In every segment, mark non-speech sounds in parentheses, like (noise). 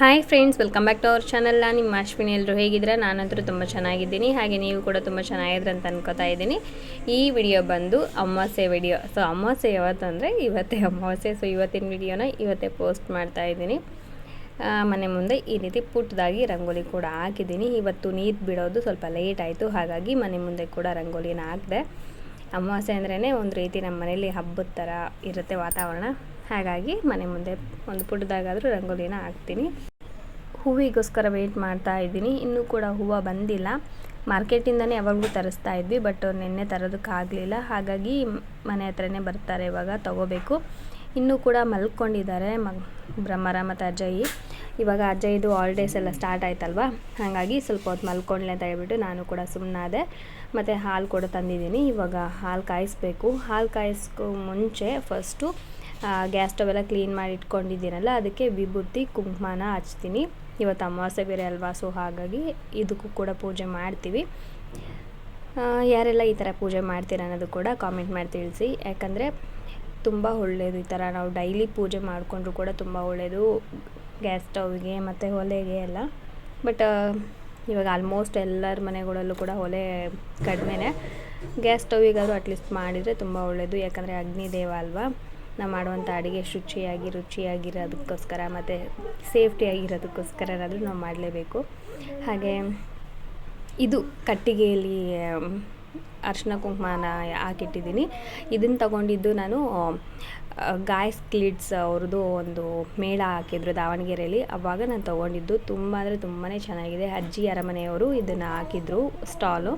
Hi friends welcome back to our channel ನಾನು ನಿಮ್ಮ ಅಶ್ವಿನಿ ಎಲ್ಲರೂ ಹೇಗಿದ್ರೆ ನಾನಂತರೂ ತುಂಬ ಚೆನ್ನಾಗಿದ್ದೀನಿ. ಹಾಗೆ ನೀವು ಕೂಡ ತುಂಬ ಚೆನ್ನಾಗಿದ್ರೆ ಅಂತ ಅನ್ಕೋತಾ ಇದ್ದೀನಿ. ಈ ವಿಡಿಯೋ ಬಂದು ಅಮಾವಾಸ್ಯೆ ವಿಡಿಯೋ ಸೊ ಅಮಾವಾಸ್ಯೆ ಯಾವತ್ತು ಅಂದರೆ ಇವತ್ತೇ ಅಮಾವಾಸ್ಯೆ. ಸೊ ಇವತ್ತಿನ ವಿಡಿಯೋನ ಇವತ್ತೇ ಪೋಸ್ಟ್ ಮಾಡ್ತಾ ಇದ್ದೀನಿ. ಮನೆ ಮುಂದೆ ಈ ರೀತಿ ಪುಟ್ಟದಾಗಿ ರಂಗೋಲಿ ಕೂಡ ಹಾಕಿದ್ದೀನಿ. ಇವತ್ತು ನೀರು ಬಿಡೋದು ಸ್ವಲ್ಪ ಲೇಟ್ ಆಯಿತು. ಹಾಗಾಗಿ ಮನೆ ಮುಂದೆ ಕೂಡ ರಂಗೋಲಿನ ಹಾಕಿದೆ. ಅಮಾವಾಸ್ಯೆ ಅಂದ್ರೇ ಒಂದು ರೀತಿ ನಮ್ಮ ಮನೇಲಿ ಹಬ್ಬದ ಥರ ಇರುತ್ತೆ ವಾತಾವರಣ. ಹಾಗಾಗಿ ಮನೆ ಮುಂದೆ ಒಂದು ಪುಟ್ಟದಾಗಾದರೂ ರಂಗೋಲಿನ ಹಾಕ್ತೀನಿ. ಹೂವಿಗೋಸ್ಕರ ವೆಯ್ಟ್ ಮಾಡ್ತಾ ಇದ್ದೀನಿ. ಇನ್ನೂ ಕೂಡ ಹೂವು ಬಂದಿಲ್ಲ. ಮಾರ್ಕೆಟಿಂದನೇ ಯಾವಾಗಲೂ ತರಿಸ್ತಾ ಇದ್ವಿ ಬಟ್ ನಿನ್ನೆ ತರೋದಕ್ಕಾಗಲಿಲ್ಲ ಹಾಗಾಗಿ ಮನೆ ಹತ್ರನೇ ಬರ್ತಾರೆ ಇವಾಗ, ತಗೋಬೇಕು. ಇನ್ನೂ ಕೂಡ ಮಲ್ಕೊಂಡಿದ್ದಾರೆ ಮ ಬ್ರಹ್ಮರ ಮತ್ತು ಅಜಯ್. ಇವಾಗ ಅಜಯ್ದು ಹಾಲಿಡೇಸ್ ಎಲ್ಲ ಸ್ಟಾರ್ಟ್ ಆಯ್ತಲ್ವಾ? ಹಾಗಾಗಿ ಸ್ವಲ್ಪ ಹೊತ್ತು ಮಲ್ಕೊಂಡ್ಲೆ ಅಂತ ಹೇಳ್ಬಿಟ್ಟು ನಾನು ಕೂಡ ಸುಮ್ಮನಾದೆ ಮತ್ತು ಹಾಲು ಕೂಡ ತಂದಿದ್ದೀನಿ. ಇವಾಗ ಹಾಲು ಕಾಯಿಸ್ಬೇಕು. ಹಾಲು ಕಾಯಿಸ್ಕೋ ಮುಂಚೆ ಫಸ್ಟು ಗ್ಯಾಸ್ ಸ್ಟವ್ ಎಲ್ಲ ಕ್ಲೀನ್ ಮಾಡಿ ಇಟ್ಕೊಂಡಿದ್ದೀನಲ್ಲ, ಅದಕ್ಕೆ ವಿಭೂತಿ, ಕುಂಕುಮನ ಹಚ್ತೀನಿ. ಇವತ್ತು ಅಮಾವಾಸ್ಯೆ ಬೇರೆ ಅಲ್ವಾ ಸೊ ಹಾಗಾಗಿ ಇದಕ್ಕೂ ಕೂಡ ಪೂಜೆ ಮಾಡ್ತೀವಿ. ಯಾರೆಲ್ಲ ಈ ಥರ ಪೂಜೆ ಮಾಡ್ತೀರ ಅನ್ನೋದು ಕೂಡ ಕಾಮೆಂಟ್ ಮಾಡಿ ತಿಳಿಸಿ. ಯಾಕಂದರೆ ತುಂಬ ಒಳ್ಳೆಯದು ಈ ಥರ ನಾವು ಡೈಲಿ ಪೂಜೆ ಮಾಡಿಕೊಂಡ್ರು ಕೂಡ ತುಂಬ ಒಳ್ಳೆಯದು ಗ್ಯಾಸ್ ಸ್ಟವ್ಗೆ ಮತ್ತು ಒಲೆಗೆ ಎಲ್ಲ. ಬಟ್ ಇವಾಗ ಆಲ್ಮೋಸ್ಟ್ ಎಲ್ಲರ ಮನೆಗಳಲ್ಲೂ ಕೂಡ ಒಲೆ ಕಡಿಮೆನೇ. ಗ್ಯಾಸ್ ಸ್ಟವ್ವಿಗಾದರೂ ಅಟ್ಲೀಸ್ಟ್ ಮಾಡಿದರೆ ತುಂಬ ಒಳ್ಳೆಯದು ಯಾಕಂದರೆ ಅಗ್ನಿದೇವ ಅಲ್ವಾ. ನಾವು ಮಾಡುವಂಥ ಅಡುಗೆ ಶುಚಿಯಾಗಿ, ರುಚಿಯಾಗಿರೋದಕ್ಕೋಸ್ಕರ ಮತ್ತು ಸೇಫ್ಟಿಯಾಗಿರೋದಕ್ಕೋಸ್ಕರನಾದರೂ ನಾವು ಮಾಡಲೇಬೇಕು. ಹಾಗೆ ಇದು ಕಟ್ಟಿಗೆಯಲ್ಲಿ ಅರ್ಶಿನ ಕುಂಕುಮನ ಹಾಕಿಟ್ಟಿದ್ದೀನಿ. ಇದನ್ನು ತಗೊಂಡಿದ್ದು ನಾನು ಗಾಯಸ್ ಕ್ಲಿಡ್ಸ್ ಅವ್ರದ್ದು ಒಂದು ಮೇಳ ಹಾಕಿದ್ರು ದಾವಣಗೆರೆಯಲ್ಲಿ ಅವಾಗ ನಾನು ತೊಗೊಂಡಿದ್ದು ತುಂಬ ಅಂದರೆ ತುಂಬಾ ಚೆನ್ನಾಗಿದೆ. ಅಜ್ಜಿ ಅರಮನೆಯವರು ಇದನ್ನು ಹಾಕಿದ್ರು ಸ್ಟಾಲು.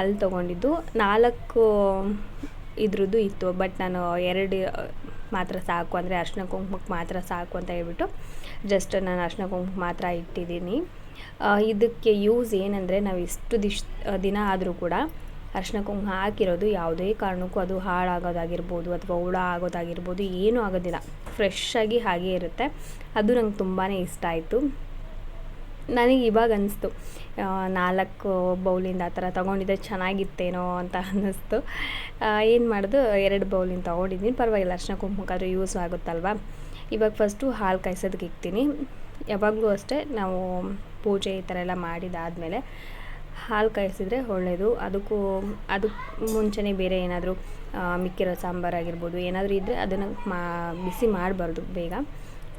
ಅಲ್ಲಿ ತೊಗೊಂಡಿದ್ದು ನಾಲ್ಕು, ಇದ್ರದ್ದು ಇತ್ತು. ಬಟ್ ನಾನು ಎರಡು ಮಾತ್ರ ಸಾಕು ಅಂದರೆ ಅರ್ಶಿನ ಕುಂಕುಮಕ್ಕೆ ಮಾತ್ರ ಸಾಕು ಅಂತ ಹೇಳ್ಬಿಟ್ಟು ಜಸ್ಟ್ ನಾನು ಅರ್ಶಿನ ಕುಂಕುಮ ಮಾತ್ರ ಇಟ್ಟಿದ್ದೀನಿ. ಇದಕ್ಕೆ ಯೂಸ್ ಏನಂದರೆ ನಾವು ಇಷ್ಟು ದಿಶ್ ದಿನ ಆದರೂ ಕೂಡ ಅರ್ಶಿನ ಕುಂಕುಮ ಹಾಕಿರೋದು ಯಾವುದೇ ಕಾರಣಕ್ಕೂ ಅದು ಹಾಳಾಗೋದಾಗಿರ್ಬೋದು ಅಥವಾ ಹುಳ ಆಗೋದಾಗಿರ್ಬೋದು ಏನೂ ಆಗೋದಿಲ್ಲ. ಫ್ರೆಶ್ ಆಗಿ ಹಾಗೇ ಇರುತ್ತೆ. ಅದು ನಂಗೆ ತುಂಬಾ ಇಷ್ಟ ಆಯಿತು. ನನಗೆ ಇವಾಗ ಅನಿಸ್ತು. ನಾಲ್ಕು ಬೌಲಿಂದ ಆ ಥರ ತೊಗೊಂಡಿದ್ದೆ, ಚೆನ್ನಾಗಿತ್ತೇನೋ ಅಂತ ಅನ್ನಿಸ್ತು ಏನು ಮಾಡೋದು, ಎರಡು ಬೌಲಿಂದ ತೊಗೊಂಡಿದ್ದೀನಿ ಪರವಾಗಿಲ್ಲ, ಅರ್ಶಿನ ಕುಂಕುಮಕ್ಕಾದ್ರೂ ಯೂಸ್ ಆಗುತ್ತಲ್ವ? ಇವಾಗ ಫಸ್ಟು ಹಾಲು ಕಾಯಿಸೋದಕ್ಕೆ ಇಕ್ತೀನಿ. ಯಾವಾಗಲೂ ಅಷ್ಟೇ ನಾವು ಪೂಜೆ ಈ ಥರ ಎಲ್ಲ ಮಾಡಿದಾದಮೇಲೆ ಹಾಲು ಕಾಯಿಸಿದ್ರೆ ಒಳ್ಳೆಯದು ಅದಕ್ಕೂ ಅದಕ್ಕೆ ಮುಂಚೆನೇ ಬೇರೆ ಏನಾದರೂ ಮಿಕ್ಕಿರೋ ಸಾಂಬಾರಾಗಿರ್ಬೋದು ಏನಾದರೂ ಇದ್ದರೆ ಅದನ್ನು ಮಾ, ಬಿಸಿ ಮಾಡಬಾರ್ದು ಬೇಗ.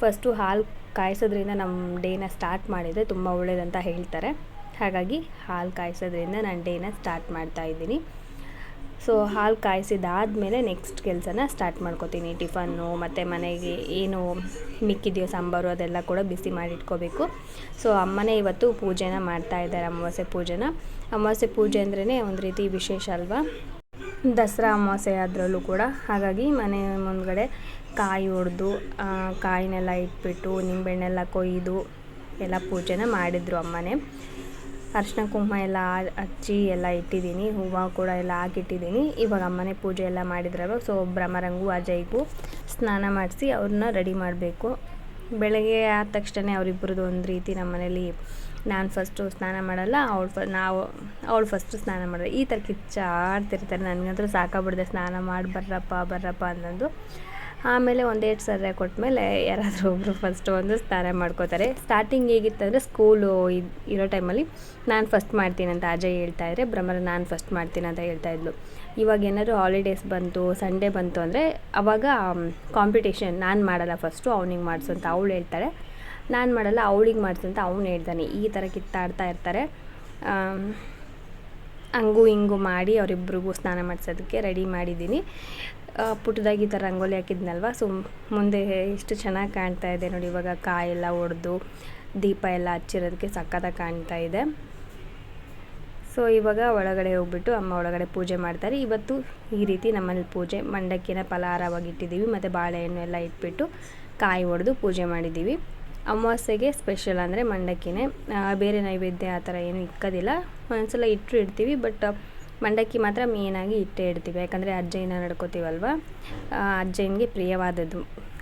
ಫಸ್ಟು ಹಾಲು ಕಾಯಿಸೋದ್ರಿಂದ ನಮ್ಮ ಡೇನ ಸ್ಟಾರ್ಟ್ ಮಾಡಿದರೆ ತುಂಬ ಒಳ್ಳೆಯದಂತ ಹೇಳ್ತಾರೆ. ಹಾಗಾಗಿ ಹಾಲು ಕಾಯಿಸೋದ್ರಿಂದ ನಾನು ಡೇನ ಸ್ಟಾರ್ಟ್ ಮಾಡ್ತಾ ಇದ್ದೀನಿ. ಸೊ, ಹಾಲು ಕಾಯಿಸಿದಾದ್ಮೇಲೆ ನೆಕ್ಸ್ಟ್ ಕೆಲಸನ ಸ್ಟಾರ್ಟ್ ಮಾಡ್ಕೋತೀನಿ. ಟಿಫನ್ನು ಮತ್ತು ಮನೆಗೆ ಏನು ಮಿಕ್ಕಿದೆಯೋ ಸಾಂಬಾರು ಅದೆಲ್ಲ ಕೂಡ ಬಿಸಿ ಮಾಡಿಟ್ಕೋಬೇಕು. ಸೊ, ಅಮ್ಮನೇ ಇವತ್ತು ಪೂಜೆನ ಮಾಡ್ತಾ ಇದ್ದಾರೆ, ಅಮಾವಾಸ್ಯೆ ಪೂಜೆನ. ಅಮಾವಾಸ್ಯೆ ಪೂಜೆ ಅಂದ್ರೇ ಒಂದು ರೀತಿ ವಿಶೇಷ ಅಲ್ವಾ? ದಸರಾ ಅಮಾವಾಸ್ಯೆ ಅದರಲ್ಲೂ ಕೂಡ. ಹಾಗಾಗಿ ಮನೆ ಮುಂದ್ಗಡೆ ಕಾಯಿ ಹೊಡೆದು ಕಾಯಿನೆಲ್ಲ ಇಟ್ಬಿಟ್ಟು ನಿಂಬೆಹಣ್ಣೆಲ್ಲ ಕೊಯ್ದು ಎಲ್ಲ ಪೂಜೆನ ಮಾಡಿದರು ಅಮ್ಮನೇ. ಅರಿಶಿನ, ಕುಂಕುಮ ಎಲ್ಲ ಹಚ್ಚಿ ಎಲ್ಲ ಇಟ್ಟಿದ್ದೀನಿ, ಹೂವು ಕೂಡ ಎಲ್ಲ ಹಾಕಿಟ್ಟಿದ್ದೀನಿ. ಇವಾಗ ಅಮ್ಮನೇ ಪೂಜೆ ಎಲ್ಲ ಮಾಡಿದ್ರವ ಸೊ ಭ್ರಮರಂಗು ಅಜಯ್ಗೂ ಸ್ನಾನ ಮಾಡಿಸಿ ಅವ್ರನ್ನ ರೆಡಿ ಮಾಡಬೇಕು. ಬೆಳಗ್ಗೆ ಆದ ತಕ್ಷಣ ಅವರಿಬ್ಬರದ್ದು ಒಂದು ರೀತಿ ನಮ್ಮ ಮನೇಲಿ ನಾನು ಫಸ್ಟು ಸ್ನಾನ ಮಾಡಲ್ಲ, ಅವಳು ಫ ನಾವು, ಅವಳು ಫಸ್ಟು ಸ್ನಾನ ಮಾಡೋದು ಈ ಥರ ಕಿಚ್ಚಾಡ್ತಿರ್ತಾರೆ ನನಗಂತೂ ಸಾಕಾಗ್ಬಿಡ್ದೆ ಸ್ನಾನ ಮಾಡಿ, ಬರ್ರಪ್ಪ ಬರ್ರಪ್ಪ ಅನ್ನೋದು ಆಮೇಲೆ ಒಂದೆರಡು ಸರ್ರೆ ಕೊಟ್ಟಮೇಲೆ ಯಾರಾದರೂ ಒಬ್ಬರು ಫಸ್ಟ್ ಒಂದು ಸ್ನಾನ ಮಾಡ್ಕೋತಾರೆ. ಸ್ಟಾರ್ಟಿಂಗ್ ಹೇಗಿತ್ತಂದರೆ ಸ್ಕೂಲು ಇರೋ ಟೈಮಲ್ಲಿ ನಾನು ಫಸ್ಟ್ ಮಾಡ್ತೀನಿ ಅಂತ ಅಜಯ್ ಹೇಳ್ತಾ ಇದ್ರೆ, ಭ್ರಮರ ನಾನು ಫಸ್ಟ್ ಮಾಡ್ತೀನಿ ಅಂತ ಹೇಳ್ತಾ ಇದ್ಲು. ಇವಾಗ ಏನಾದರೂ ಹಾಲಿಡೇಸ್ ಬಂತು ಸಂಡೇ ಬಂತು ಅಂದರೆ ಅವಾಗ ಕಾಂಪಿಟೇಷನ್ ನಾನು ಮಾಡಲ್ಲ ಫಸ್ಟು ಅವ್ನಿಗೆ ಮಾಡಿಸು ಅಂತ ಅವಳು ಹೇಳ್ತಾಳೆ ನಾನು ಮಾಡಲ್ಲ, ಅವಳಿಗೆ ಮಾಡಿಸು ಅಂತ ಅವ್ನು ಹೇಳ್ತಾನೆ ಈ ಥರ ಕಿತ್ತಾಡ್ತಾ ಇರ್ತಾರೆ. ಹಂಗೂ ಹಂಗು ಮಾಡಿ ಅವರಿಬ್ಬರಿಗೂ ಸ್ನಾನ ಮಾಡಿಸೋದಕ್ಕೆ ರೆಡಿ ಮಾಡಿದ್ದೀನಿ. ಪುಟ್ಟದಾಗಿ ಈ ರಂಗೋಲಿ ಹಾಕಿದ್ನಲ್ವ? ಸೊ ಮುಂದೆ ಎಷ್ಟು ಚೆನ್ನಾಗಿ ಕಾಣ್ತಾ ಇದೆ ನೋಡಿ. ಇವಾಗ ಕಾಯೆಲ್ಲ ಒಡೆದು ದೀಪ ಎಲ್ಲ ಹಚ್ಚಿರೋದಕ್ಕೆ ಸಕ್ಕತ್ತಾಗಿ ಕಾಣ್ತಾ ಇದೆ. ಸೊ ಇವಾಗ ಒಳಗಡೆ ಹೋಗ್ಬಿಟ್ಟು ಅಮ್ಮ ಒಳಗಡೆ ಪೂಜೆ ಮಾಡ್ತಾರೆ. ಇವತ್ತು ಈ ರೀತಿ ನಮ್ಮಲ್ಲಿ ಪೂಜೆ, ಮಂಡಕ್ಕಿನ ಫಲಹಾರವಾಗಿ ಇಟ್ಟಿದ್ದೀವಿ. ಮತ್ತು ಬಾಳೆಹಣ್ಣು ಎಲ್ಲ ಇಟ್ಬಿಟ್ಟು ಕಾಯಿ ಒಡೆದು ಪೂಜೆ ಮಾಡಿದ್ದೀವಿ. ಅಮಾವಾಸ್ಯೆಗೆ ಸ್ಪೆಷಲ್ ಅಂದರೆ ಮಂಡಕ್ಕಿನೇ. ಬೇರೆ ನೈವೇದ್ಯ ಆ ಥರ ಏನು ಇಕ್ಕೋದಿಲ್ಲ. ಒಂದ್ಸಲ ಇಟ್ಟರು ಇಡ್ತೀವಿ ಬಟ್ ಮಂಡಕ್ಕಿ ಮಾತ್ರ ಮೇಯ್ನಾಗಿ ಇಟ್ಟೇ ಇಡ್ತೀವಿ. ಯಾಕಂದರೆ ಅಜ್ಜಯ್ಯನ ನಡ್ಕೋತೀವಲ್ವ? ಅಜ್ಜಯ್ಯನಿಗೆ ಪ್ರಿಯವಾದದ್ದು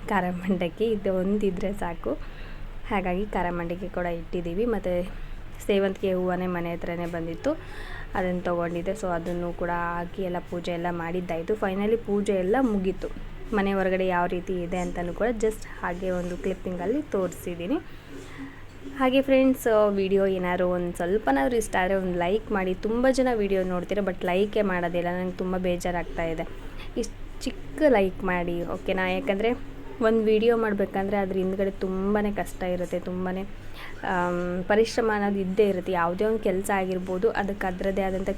ಖಾರ ಮಂಡಕ್ಕಿ. ಇದು ಒಂದಿದ್ರೆ ಸಾಕು. ಹಾಗಾಗಿ ಖಾರ ಮಂಡಕ್ಕಿ ಕೂಡ ಇಟ್ಟಿದ್ದೀವಿ. ಮತ್ತು ಸೇವಂತಿಗೆ ಹೂವನೇ ಮನೆ ಹತ್ರನೇ ಬಂದಿತ್ತು. ಅದನ್ನು ತೊಗೊಂಡಿದ್ದೆ. ಸೊ ಅದನ್ನು ಕೂಡ ಹಾಕಿ ಎಲ್ಲ ಪೂಜೆ ಎಲ್ಲ ಮಾಡಿದ್ದಾಯಿತು. ಫೈನಲಿ ಪೂಜೆ ಎಲ್ಲ ಮುಗೀತು. ಮನೆ ಹೊರಗಡೆ ಯಾವ ರೀತಿ ಇದೆ ಅಂತಲೂ ಕೂಡ ಜಸ್ಟ್ ಹಾಗೆ ಒಂದು ಕ್ಲಿಪ್ಪಿಂಗಲ್ಲಿ ತೋರಿಸಿದ್ದೀನಿ. ಹಾಗೆ ಫ್ರೆಂಡ್ಸ್ ವಿಡಿಯೋ ಏನಾದ್ರು ಒಂದು ಸ್ವಲ್ಪನಾದ್ರೂ ಇಷ್ಟ ಆದರೆ ಒಂದು ಲೈಕ್ ಮಾಡಿ. ತುಂಬ ಜನ ವಿಡಿಯೋ ನೋಡ್ತೀರ ಬಟ್ ಲೈಕೇ ಮಾಡೋದಿಲ್ಲ ನನಗೆ ತುಂಬ ಬೇಜಾರಾಗ್ತಾ ಇದೆ. ಇಷ್ಟು ಚಿಕ್ಕ ಲೈಕ್ ಮಾಡಿ ಓಕೆನಾ ಯಾಕಂದರೆ ಒಂದು ವಿಡಿಯೋ ಮಾಡಬೇಕಂದ್ರೆ ಅದ್ರ ಹಿಂದ್ಗಡೆ ತುಂಬಾ ಕಷ್ಟ ಇರುತ್ತೆ ತುಂಬಾ ಪರಿಶ್ರಮ ಅನ್ನೋದು ಇದ್ದೇ ಇರುತ್ತೆ. ಯಾವುದೇ ಒಂದು ಕೆಲಸ ಆಗಿರ್ಬೋದು ಅದಕ್ಕೆ ಅದರದ್ದೇ ಆದಂಥ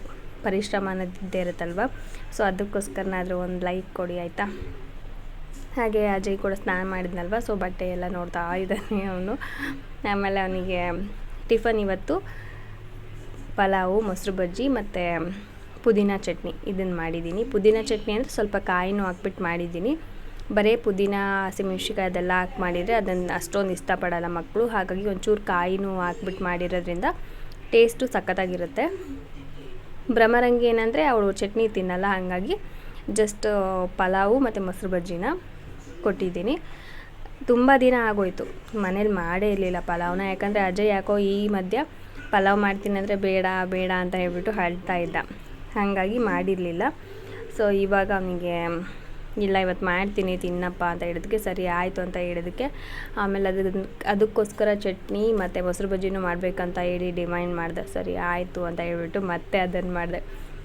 ಪರಿಶ್ರಮ ಅನ್ನೋದು ಇದ್ದೇ ಇರುತ್ತಲ್ವ? ಸೊ ಅದಕ್ಕೋಸ್ಕರನಾದರೂ ಒಂದು ಲೈಕ್ ಕೊಡಿ, ಆಯಿತಾ? ಹಾಗೆ ಅಜಯ್ ಕೂಡ ಸ್ನಾನ ಮಾಡಿದ್ನಲ್ವ ಸೊ ಬಟ್ಟೆ ಎಲ್ಲ ನೋಡ್ತಾ ಇದ್ದಾನೆ ಅವನು. ಆಮೇಲೆ ಅವನಿಗೆ ಟಿಫನ್ ಇವತ್ತು ಪಲಾವು, ಮೊಸರು ಬಜ್ಜಿ ಮತ್ತು ಪುದೀನ ಚಟ್ನಿ. ಇದನ್ನು ಮಾಡಿದ್ದೀನಿ. ಪುದೀನ ಚಟ್ನಿ ಅಂದರೆ ಸ್ವಲ್ಪ ಕಾಯಿನೂ ಹಾಕ್ಬಿಟ್ಟು ಮಾಡಿದ್ದೀನಿ. ಬರೇ ಪುದೀನ ಹಸಿಮೆಣ್ಸಿಕಾಯಿ ಅದೆಲ್ಲ ಹಾಕಿ ಮಾಡಿದರೆ ಅದನ್ನು ಅಷ್ಟೊಂದು ಇಷ್ಟಪಡಲ್ಲ ಮಕ್ಕಳು ಹಾಗಾಗಿ ಒಂಚೂರು ಕಾಯಿನೂ ಹಾಕ್ಬಿಟ್ಟು ಮಾಡಿರೋದ್ರಿಂದ ಟೇಸ್ಟು ಸಖತ್ತಾಗಿರುತ್ತೆ. ಭ್ರಮರಂಗಿ ಏನಂದರೆ ಅವಳು ಚಟ್ನಿ ತಿನ್ನಲ್ಲ, ಹಾಗಾಗಿ ಜಸ್ಟ್ ಪಲಾವು ಮತ್ತು ಮೊಸರು ಬಜ್ಜಿನ. ಕೊಟ್ಟಿದ್ದೀನಿ. ತುಂಬ ದಿನ ಆಗೋಯಿತು. ಮನೇಲಿ ಮಾಡೇ ಇರಲಿಲ್ಲ ಪಲಾವ್ನ. ಯಾಕಂದರೆ ಅಜಯ್ ಯಾಕೋ ಈ ಮಧ್ಯ ಪಲಾವ್ ಮಾಡ್ತೀನಿ ಅಂದರೆ ಬೇಡ ಬೇಡ ಅಂತ ಹೇಳ್ಬಿಟ್ಟು ಹೇಳ್ತಾ ಇದ್ದ. ಹಾಗಾಗಿ ಮಾಡಿರಲಿಲ್ಲ. ಸೊ ಇವಾಗ ಅವನಿಗೆ, ಇಲ್ಲ, ಇವತ್ತು ಮಾಡ್ತೀನಿ, ತಿನ್ನಪ್ಪ ಅಂತ ಹೇಳಿದಕ್ಕೆ ಸರಿ ಆಯಿತು ಅಂತ ಹೇಳಿದಕ್ಕೆ ಆಮೇಲೆ ಅದಕ್ಕೆ ಅದಕ್ಕೋಸ್ಕರ ಚಟ್ನಿ ಮತ್ತು ಮೊಸರು ಬಜ್ಜಿನೂ ಮಾಡಬೇಕಂತ ಹೇಳಿ ಡಿಮೈಂಡ್ ಮಾಡಿದೆ. ಸರಿ ಆಯಿತು ಅಂತ ಹೇಳ್ಬಿಟ್ಟು ಮತ್ತೆ ಅದನ್ನು ಮಾಡಿದೆ.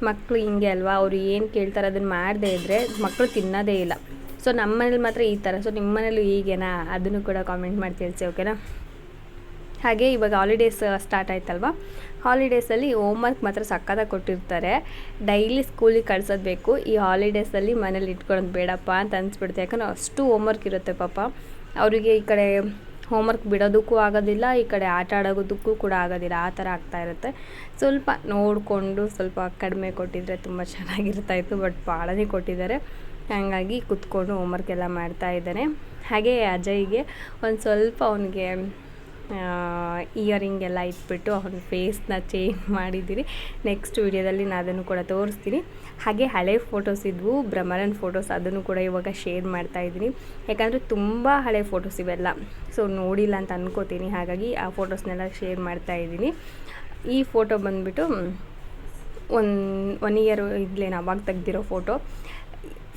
ಮಕ್ಕಳು ಹಿಂಗೆ ಅಲ್ವಾ? ಅವರು ಏನು ಕೇಳ್ತಾರೆ ಅದನ್ನು ಮಾಡದೇ ಇದ್ದರೆ ಮಕ್ಕಳು ತಿನ್ನೋದೇ ಇಲ್ಲ. ಸೊ ನಮ್ಮ ಮನೇಲಿ ಮಾತ್ರ ಈ ಥರ ಸೊ ನಿಮ್ಮ ಮನೇಲೂ ಹೀಗೇನಾ? ಅದನ್ನು ಕೂಡ ಕಾಮೆಂಟ್ ಮಾಡಿ ತಿಳಿಸಿ ಓಕೆನಾ ಹಾಗೆ ಇವಾಗ ಹಾಲಿಡೇಸ್ ಸ್ಟಾರ್ಟ್ ಆಯ್ತಲ್ವ? ಹಾಲಿಡೇಸಲ್ಲಿ ಹೋಮ್ವರ್ಕ್ ಮಾತ್ರ ಸಕ್ಕತ್ತಾಗಿ ಕೊಟ್ಟಿರ್ತಾರೆ. ಡೈಲಿ ಸ್ಕೂಲಿಗೆ ಕಳ್ಸೋದು ಬೇಕು. ಈ ಹಾಲಿಡೇಸಲ್ಲಿ ಮನೇಲಿ ಇಟ್ಕೊಳ್ಳೋದು ಬೇಡಪ್ಪ ಅಂತ ಅನಿಸ್ಬಿಡುತ್ತೆ. ಯಾಕಂದ್ರೆ ಅಷ್ಟು ಹೋಮ್ವರ್ಕ್ ಇರುತ್ತೆ ಪಾಪ. ಅವರಿಗೆ ಈ ಕಡೆ ಹೋಮ್ವರ್ಕ್ ಬಿಡೋದಕ್ಕೂ ಆಗೋದಿಲ್ಲ, ಈ ಕಡೆ ಆಟ ಆಡೋದಕ್ಕೂ ಕೂಡ ಆಗೋದಿಲ್ಲ. ಆ ಥರ ಆಗ್ತಾ ಇರುತ್ತೆ. ಸ್ವಲ್ಪ ನೋಡಿಕೊಂಡು ಸ್ವಲ್ಪ ಕಡಿಮೆ ಕೊಟ್ಟಿದ್ರೆ ತುಂಬ ಚೆನ್ನಾಗಿರ್ತಾಯಿತ್ತು ಬಟ್ ಭಾಳನೇ ಕೊಟ್ಟಿದ್ದಾರೆ. ಹಾಗಾಗಿ ಕುತ್ಕೊಂಡು ಹೋಮ್ವರ್ಕ್ ಎಲ್ಲ ಮಾಡ್ತಾ ಇದ್ದಾನೆ. ಹಾಗೆ ಅಜಯ್ಗೆ ಒಂದು ಸ್ವಲ್ಪ ಅವನಿಗೆ ಇಯರಿಂಗ್ ಎಲ್ಲ ಇಟ್ಬಿಟ್ಟು ಅವನ ಫೇಸ್ನ ಚೇಂಜ್ ಮಾಡಿದ್ದೀರಿ. ನೆಕ್ಸ್ಟ್ ವೀಡಿಯೋದಲ್ಲಿ ನಾನು ಅದನ್ನು ಕೂಡ ತೋರಿಸ್ತೀನಿ. ಹಾಗೆ ಹಳೆ ಫೋಟೋಸ್ ಇದ್ವು ಭ್ರಮರನ್ ಫೋಟೋಸ್ ಅದನ್ನು ಕೂಡ ಇವಾಗ ಶೇರ್ ಮಾಡ್ತಾ ಇದ್ದೀನಿ. ಯಾಕಂದರೆ ತುಂಬ ಹಳೆ ಫೋಟೋಸ್ ಇವೆಲ್ಲ. ಸೊ ನೋಡಿಲ್ಲ ಅಂತ ಅನ್ಕೋತೀನಿ. ಹಾಗಾಗಿ ಆ ಫೋಟೋಸ್ನೆಲ್ಲ ಶೇರ್ ಮಾಡ್ತಾ ಇದ್ದೀನಿ. ಈ ಫೋಟೋ ಬಂದುಬಿಟ್ಟು ಒನ್ ಒನ್ ಇಯರ್ ಇದ್ಲೇನು ಅವಾಗ ತೆಗ್ದಿರೋ ಫೋಟೋ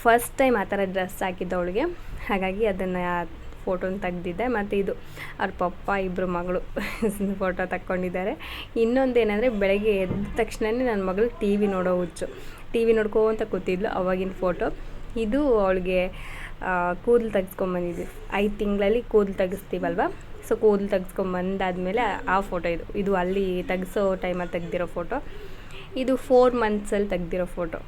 ಫಸ್ಟ್ ಟೈಮ್ ಆ ಥರ ಡ್ರೆಸ್ ಹಾಕಿದ್ದವಳಿಗೆ. ಹಾಗಾಗಿ ಅದನ್ನು ಫೋಟೋನ ತೆಗ್ದಿದ್ದೆ. ಮತ್ತು ಇದು ಅವ್ರ ಪಪ್ಪ ಇಬ್ಬರು ಮಗಳು (laughs) ಫೋಟೋ ತಕ್ಕೊಂಡಿದ್ದಾರೆ. ಇನ್ನೊಂದೇನೆಂದರೆ ಬೆಳಗ್ಗೆ ಎದ್ದ ತಕ್ಷಣವೇ ನನ್ನ ಮಗಳು ಟಿ ವಿ ನೋಡೋ ಹುಚ್ಚು. ಟಿ ವಿ ಅಂತ ಕೂತಿದ್ಲು ಅವಾಗಿನ ಫೋಟೋ ಇದು ಅವಳಿಗೆ ಕೂದಲು ತೆಗೆಸ್ಕೊಂಬಂದಿದ್ವಿ. ಐದು ತಿಂಗಳಲ್ಲಿ ಕೂದಲು ತೆಗೆಸ್ತೀವಲ್ವ? ಸೊ, ಕೂದಲು ತೆಗೆಸ್ಕೊಂಬಂದಾದ್ಮೇಲೆ ಆ ಫೋಟೋ ಇದು. ಇದು ಅಲ್ಲಿ ತೆಗೆಸೋ ಟೈಮಲ್ಲಿ ತೆಗ್ದಿರೋ ಫೋಟೋ ಇದು ಫೋರ್ ಮಂತ್ಸಲ್ಲಿ ತೆಗ್ದಿರೋ ಫೋಟೋ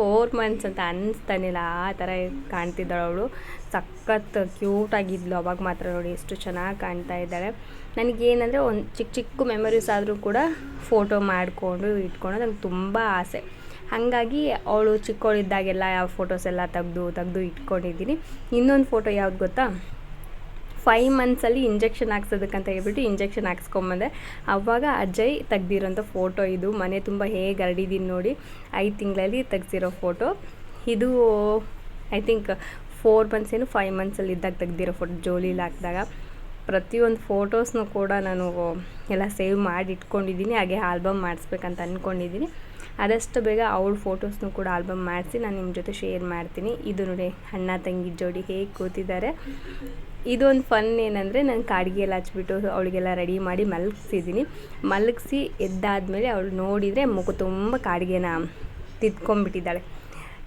ಫೋರ್ ಮಂತ್ಸ್ ಅಂತ ಅನ್ನಿಸ್ತಾನಿಲ್ಲ ಆ ಥರ ಕಾಣ್ತಿದ್ದಾಳೆ ಅವಳು. ಸಖತ್ ಕ್ಯೂಟಾಗಿದ್ಲು ಅವಾಗ ಮಾತ್ರ ನೋಡಿ, ಎಷ್ಟು ಚೆನ್ನಾಗಿ ಕಾಣ್ತಾ ಇದ್ದಾಳೆ. ನನಗೇನಂದರೆ ಒಂದು ಚಿಕ್ಕ ಚಿಕ್ಕ ಮೆಮೊರೀಸ್ ಆದರೂ ಕೂಡ ಫೋಟೋ ಮಾಡಿಕೊಂಡು ಇಟ್ಕೊಂಡು ನಂಗೆ ತುಂಬ ಆಸೆ. ಹಾಗಾಗಿ ಅವಳು ಚಿಕ್ಕವಳಿದ್ದಾಗೆಲ್ಲ ಯಾವ ಫೋಟೋಸ್ ಎಲ್ಲ ತೆಗ್ದು, ತೆಗೆದು ಇಟ್ಕೊಂಡಿದ್ದೀನಿ. ಇನ್ನೊಂದು ಫೋಟೋ ಯಾವ್ದು ಗೊತ್ತಾ? ಫೈವ್ ಮಂತ್ಸಲ್ಲಿ ಇಂಜೆಕ್ಷನ್ ಹಾಕ್ಸೋದಕ್ಕಂತ ಹೇಳ್ಬಿಟ್ಟು ಇಂಜೆಕ್ಷನ್ ಹಾಕ್ಸ್ಕೊಂಬಂದೆ. ಅವಾಗ ಅಜಯ್ ತೆಗ್ದಿರೋಂಥ ಫೋಟೋ ಇದು. ಮನೆ ತುಂಬ ಹೇಗೆ ಹರಡಿದ್ದೀನಿ ನೋಡಿ ಐದು ತಿಂಗಳಲ್ಲಿ ತೆಗ್ಸಿರೋ ಫೋಟೋ ಇದು ಐ ಥಿಂಕ್ ಫೋರ್ ಮಂತ್ಸ್ ಏನು ಫೈವ್ ಮಂತ್ಸಲ್ಲಿ ಇದ್ದಾಗ ತೆಗ್ದಿರೋ ಫೋಟೋ ಜೋಲಿಲಿ ಹಾಕಿದಾಗ. ಪ್ರತಿಯೊಂದು ಫೋಟೋಸ್ನು ಕೂಡ ನಾನು ಎಲ್ಲ ಸೇವ್ ಮಾಡಿ ಇಟ್ಕೊಂಡಿದ್ದೀನಿ ಹಾಗೆ ಆಲ್ಬಮ್ ಮಾಡಿಸ್ಬೇಕಂತ ಅಂದ್ಕೊಂಡಿದ್ದೀನಿ ಅದಷ್ಟು ಬೇಗ ಅವಳ ಫೋಟೋಸ್ನು ಕೂಡ ಆಲ್ಬಮ್ ಮಾಡಿಸಿ ನಾನು ನಿಮ್ಮ ಜೊತೆ ಶೇರ್ ಮಾಡ್ತೀನಿ. ಇದು ನೋಡಿ ಅಣ್ಣ ತಂಗಿ ಜೋಡಿ ಹೇಗೆ ಕೂತಿದ್ದಾರೆ. ಇದೊಂದು ಫನ್ ಏನಂದರೆ ನಾನು ಕಾಡಿಗೆ ಎಲ್ಲ ಹಚ್ಬಿಟ್ಟು ಅವಳಿಗೆಲ್ಲ ರೆಡಿ ಮಾಡಿ ಮಲಗಿಸಿದ್ದೀನಿ. ಮಲಗಿಸಿ ಎದ್ದಾದಮೇಲೆ ಅವಳು ನೋಡಿದರೆ ಮುಖ ತುಂಬ ಕಾಡಿಗೆನ ತಿದ್ಕೊಂಡ್ಬಿಟ್ಟಿದ್ದಾಳೆ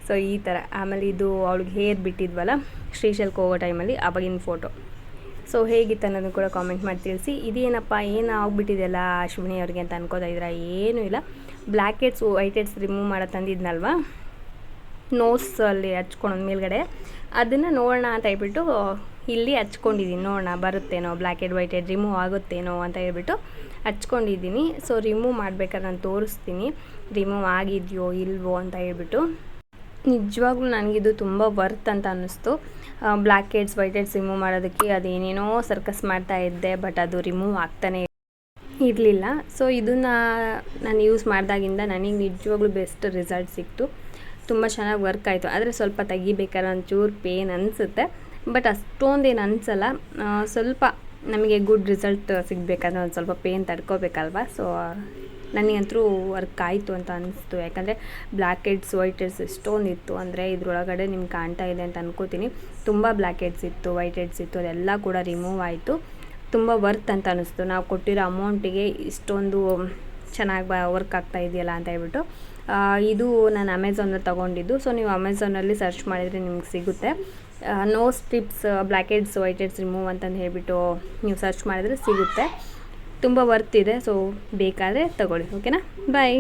ಸೊ ಈ ಥರ ಆಮೇಲೆ ಇದು ಅವಳಿಗೆ ಹೇರ್ ಬಿಟ್ಟಿದ್ವಲ್ಲ ಶ್ರೀಶೈಲ್ಗೆ ಹೋಗೋ ಟೈಮಲ್ಲಿ ಅವಾಗಿನ ಫೋಟೋ ಸೊ ಹೇಗಿತ್ತು ಅನ್ನೋದನ್ನು ಕೂಡ ಕಾಮೆಂಟ್ ಮಾಡಿ ತಿಳಿಸಿ. ಇದೇನಪ್ಪ ಏನು ಆಗ್ಬಿಟ್ಟಿದೆಯಲ್ಲ ಅಶ್ವಿನಿ ಅವ್ರಿಗೆ ಅಂತ ಅನ್ಕೋತಾ ಇದ್ದೀರಾ? ಏನೂ ಇಲ್ಲ. Blackheads whiteheads remove ಮಾಡೋ ತಂದಿದ್ನಲ್ವ? ನೋಸಲ್ಲಿ ಹಚ್ಕೊಳೋದು ಮೇಲ್ಗಡೆ ಅದನ್ನು ನೋಡೋಣ ಅಂತ ಹೇಳ್ಬಿಟ್ಟು ಇಲ್ಲಿ ಹಚ್ಕೊಂಡಿದ್ದೀನಿ. ನೋಡೋಣ, ಬರುತ್ತೇನೋ ಬ್ಲ್ಯಾಕ್ ಆ್ಯಂಡ್ ವೈಟ್ ರಿಮೂವ್ ಆಗುತ್ತೇನೋ ಅಂತ ಹೇಳ್ಬಿಟ್ಟು ಹಚ್ಕೊಂಡಿದ್ದೀನಿ. ಸೊ ರಿಮೂವ್ ಮಾಡ್ಬೇಕಾದ್ರೆ ನಾನು ತೋರಿಸ್ತೀನಿ. ರಿಮೂವ್ ಆಗಿದೆಯೋ, ಇಲ್ವೋ ಅಂತ ಹೇಳ್ಬಿಟ್ಟು. ನಿಜವಾಗ್ಲೂ ನನಗಿದು ತುಂಬ ವರ್ತ್ ಅಂತ ಅನ್ನಿಸ್ತು. Blackheads whiteheads remove ಮಾಡೋದಕ್ಕೆ ಅದೇನೇನೋ ಸರ್ಕಸ್ ಮಾಡ್ತಾ ಇದ್ದೆ ಬಟ್ ಅದು ರಿಮೂವ್ ಆಗ್ತಾನೆ ಇರಲಿಲ್ಲ. ಸೊ ಇದನ್ನು ನಾನು ಯೂಸ್ ಮಾಡಿದಾಗಿಂದ ನನಗೆ ನಿಜವಾಗ್ಲೂ ಬೆಸ್ಟ್ ರಿಸಲ್ಟ್ ಸಿಕ್ತು. ತುಂಬ ಚೆನ್ನಾಗಿ ವರ್ಕ್ ಆಯಿತು. ಆದರೆ ಸ್ವಲ್ಪ ತೆಗಿಬೇಕಾದ್ರೆ ಒಂಚೂರು ಪೇನ್ ಅನಿಸುತ್ತೆ. ಬಟ್ ಅಷ್ಟೊಂದೇನು ಅನಿಸಲ್ಲ. ಸ್ವಲ್ಪ ನಮಗೆ ಗುಡ್ ರಿಸಲ್ಟ್ ಸಿಗಬೇಕಂದ್ರೆ ಒಂದು ಸ್ವಲ್ಪ ಪೇನ್ ತಡ್ಕೋಬೇಕಲ್ವ? ಸೊ ನನಗಂತೂ ವರ್ಕ್ ಆಯಿತು ಅಂತ ಅನಿಸ್ತು. ಯಾಕಂದರೆ ಬ್ಲ್ಯಾಕ್ ಹೆಡ್ಸ್ ವೈಟ್ ಹೆಡ್ಸ್ ಎಷ್ಟೊಂದು ಇತ್ತು ಅಂದರೆ ಇದ್ರೊಳಗಡೆ ನಿಮ್ಗೆ ಕಾಣ್ತಾ ಇದೆ ಅಂತ ಅನ್ಕೋತೀನಿ. ತುಂಬ ಬ್ಲ್ಯಾಕ್ ಹೆಡ್ಸ್ ಇತ್ತು ವೈಟ್ ಹೆಡ್ಸ್ ಇತ್ತು, ಅದೆಲ್ಲ ಕೂಡ ರಿಮೂವ್ ಆಯಿತು. ತುಂಬ ವರ್ತ್ ಅಂತ ಅನಿಸ್ತು. ನಾವು ಕೊಟ್ಟಿರೋ ಅಮೌಂಟಿಗೆ ಇಷ್ಟೊಂದು ಚೆನ್ನಾಗಿ ಬ ವರ್ಕ್ ಆಗ್ತಾ ಇದೆಯಲ್ಲ ಅಂತ ಹೇಳ್ಬಿಟ್ಟು. ಇದು ನಾನು ಅಮೆಝಾನಲ್ಲಿ ತೊಗೊಂಡಿದ್ದು. ಸೊ ನೀವು ಅಮೆಝಾನಲ್ಲಿ ಸರ್ಚ್ ಮಾಡಿದರೆ ನಿಮ್ಗೆ ಸಿಗುತ್ತೆ. No strips blackheads whiteheads remove ಅಂತಂದು ಹೇಳಿಬಿಟ್ಟು ನೀವು ಸರ್ಚ್ ಮಾಡಿದರೆ ಸಿಗುತ್ತೆ. ತುಂಬ ವರ್ತ್ ಇದೆ ಸೊ ಬೇಕಾದರೆ ತಗೊಳ್ಳಿ ಓಕೆನಾ ಬಾಯ್